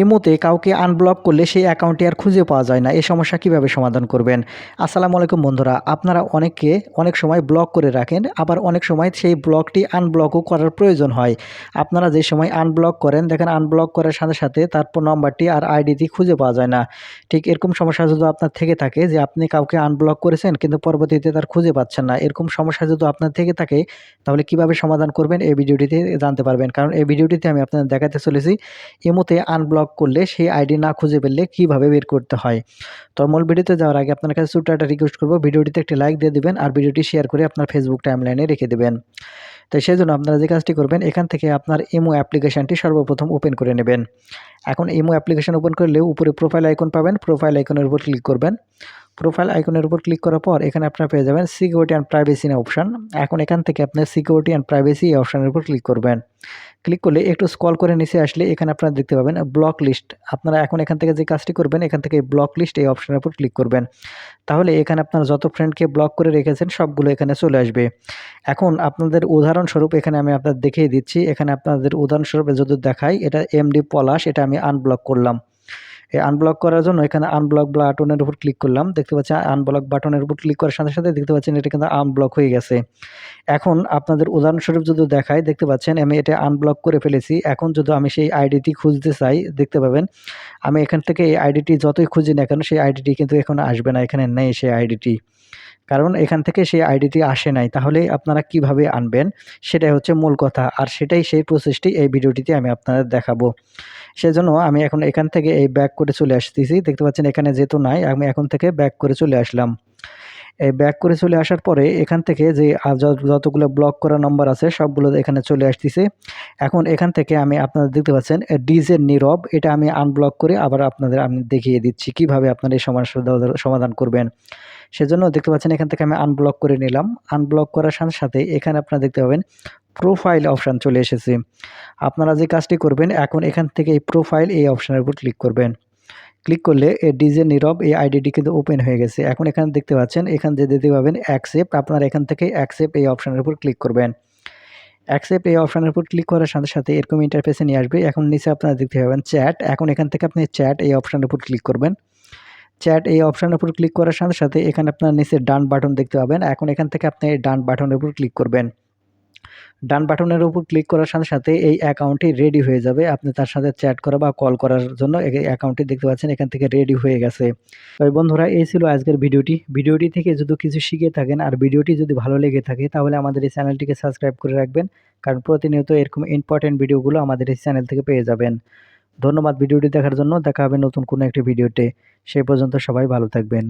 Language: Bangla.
ইমোতে কাউকে আনব্লক করলে সেই অ্যাকাউন্টটি আর খুঁজে পাওয়া যায় না। এই সমস্যা কীভাবে সমাধান করবেন? আসসালামু আলাইকুম বন্ধুরা, আপনারা অনেককে অনেক সময় ব্লক করে রাখেন, আবার অনেক সময় সেই ব্লকটি আনব্লকও করার প্রয়োজন হয়। আপনারা যে সময় আনব্লক করেন, দেখেন আনব্লক করার সাথে সাথে তারপর নম্বরটি আর আইডিটি খুঁজে পাওয়া যায় না। ঠিক এরকম সমস্যা যদি আপনার থেকে থাকে যে আপনি কাউকে আনব্লক করেছেন, কিন্তু পরবর্তীতে তার খুঁজে পাচ্ছেন না। এরকম সমস্যা যদি আপনার থেকে থাকে, তাহলে কীভাবে সমাধান করবেন? এই ভিডিওটিতে জানতে পারবেন। কারণ এই ভিডিওটিতে আমি আপনাদের দেখাতে চলেছি, ইমোতে আনব্লক করলে সেই আইডি না খুঁজে পেলে কীভাবে বের করতে হয়? তো মূল ভিডিওতে যাওয়ার আগে আপনার কাছে ছোট্ট একটা রিকোয়েস্ট করব। ভিডিওটিতে একটি লাইক দিয়ে দেবেন আর ভিডিওটি শেয়ার করে আপনার ফেসবুক টাইমলাইনে রেখে দেবেন। তাই সেই জন্য আপনারা যে কাজটি করবেন, এখান থেকে আপনার ইমো অ্যাপ্লিকেশানটি সর্বপ্রথম ওপেন করে নেবেন। এখন ইমো অ্যাপ্লিকেশান ওপেন করলে উপরে প্রোফাইল আইকন পাবেন। প্রোফাইল আইকনের উপর ক্লিক করবেন। প্রোফাইল আইকনের উপর ক্লিক করার পর এখানে আপনারা পেয়ে যাবেন সিকিউরিটি অ্যান্ড প্রাইভেসি অপশান এখন এখান থেকে আপনার সিকিউরিটি অ্যান্ড প্রাইভেসি এই অপশানের উপর ক্লিক করবেন। ক্লিক করলে একটু স্কল করে নিচে আসলে এখানে আপনারা দেখতে পাবেন ব্লক লিস্ট আপনারা এখন এখান থেকে যে কাজটি করবেন, এখান থেকে ব্লক লিস্ট এই অপশানের উপর ক্লিক করবেন। তাহলে এখানে আপনারা যত ফ্রেন্ডকে ব্লক করে রেখেছেন, সবগুলো এখানে চলে আসবে। এখন আপনাদের উদাহরণস্বরূপ এখানে আমি আপনাদের দেখিয়ে দিচ্ছি। এখানে আপনাদের উদাহরণস্বরূপ যদি দেখাই এটা এমডি পলাশ এটা আমি আনব্লক করলাম। এই আনব্লক করার জন্য এখানে আনব্লক বাটনের উপর ক্লিক করলাম। দেখতে পাচ্ছেন আনব্লক বাটনের উপর ক্লিক করার সাথে সাথে দেখতে পাচ্ছেন এটা কিন্তু আনব্লক হয়ে গেছে। এখন আপনাদের উদাহরণস্বরূপ যদি দেখায় দেখতে পাচ্ছেন আমি এটা আনব্লক করে ফেলেছি। এখন যদি আমি সেই আইডিটি খুঁজতে চাই, দেখতে পাবেন, আমি এখান থেকে এই আইডিটি যতই খুঁজি না কেন, সেই আইডিটি কিন্তু এখন আসবে না, এখানে নেই সেই আইডিটি কারণ এখান থেকে সেই আইডিটি আসে নাই। তাহলে আপনারা কীভাবে আনবেন? সেটাই হচ্ছে মূল কথা। আর সেটাই সেই প্রসেসটি এই ভিডিওটিতে আমি আপনাদের দেখাবো। সেজন্য আমি এখন এখান থেকে এই ব্যাক করে চলে আসতেছি। দেখতে পাচ্ছেন এখানে যেহেতু নাই, আমি এখন থেকে ব্যাক করে চলে আসলাম। ব্যাক করে চলে আসার পরে এখান থেকে যে যতগুলো ব্লক করা নম্বর আছে, সবগুলো এখানে চলে আসতেছে। এখন এখান থেকে আমি আপনাদের দেখতে পাচ্ছেন ডিজের নীরব, এটা আমি আনব্লক করে আবার আপনাদের আমি দেখিয়ে দিচ্ছি কীভাবে আপনারা এই সমস্যার সমাধান করবেন। সেজন্য দেখতে পাচ্ছেন, এখান থেকে আমি আনব্লক করে নিলাম। আনব্লক করার সাথে সাথে এখানে আপনারা দেখতে পাবেন প্রোফাইল অপশান চলে এসেছে। আপনারা যে কাজটি করবেন, এখন এখান থেকে এই প্রোফাইল এই অপশানের উপর ক্লিক করবেন। ক্লিক করলে এই ডিজে নীরব এই আইডিটি কিন্তু ওপেন হয়ে গেছে। এখন এখানে দেখতে পাচ্ছেন, এখান যে দিতে পাবেন অ্যাকসেপ্ট আপনারা এখান থেকে অ্যাকসেপ্ট এই অপশানের উপর ক্লিক করবেন। অ্যাকসেপ্ট এই অপশানের উপর ক্লিক করার সাথে সাথে এরকম ইন্টারফেসে নিয়ে আসবে। এখন নিচে আপনারা দেখতে পাবেন চ্যাট এখন এখান থেকে আপনি চ্যাট এই অপশানের উপর ক্লিক করবেন। চ্যাট এই অপশানের উপর ক্লিক করার সাথে সাথে এখানে আপনার নিচে ডান বাটন দেখতে পাবেন। এখন এখান থেকে আপনি ডান বাটনের উপর ক্লিক করবেন। ডান বাটনের উপর ক্লিক করার সাথে সাথে এই অ্যাকাউন্টটি রেডি হয়ে যাবে। আপনি তার সাথে চ্যাট করা বা কল করার জন্য এই অ্যাকাউন্টটি দেখতে পাচ্ছেন, এখান থেকে রেডি হয়ে গেছে। তবে বন্ধুরা, এই ছিল আজকের ভিডিওটি। ভিডিওটি থেকে যদি কিছু শিখে থাকেন আর ভিডিওটি যদি ভালো লেগে থাকে, তাহলে আমাদের এই চ্যানেলটিকে সাবস্ক্রাইব করে রাখবেন, কারণ প্রতিনিয়ত এরকম ইম্পর্টেন্ট ভিডিওগুলো আমাদের এই চ্যানেল থেকে পেয়ে যাবেন। ধন্যবাদ ভিডিওটি দেখার জন্য। দেখা হবে নতুন কোনো একটি ভিডিওতে। সেই পর্যন্ত সবাই ভালো থাকবেন।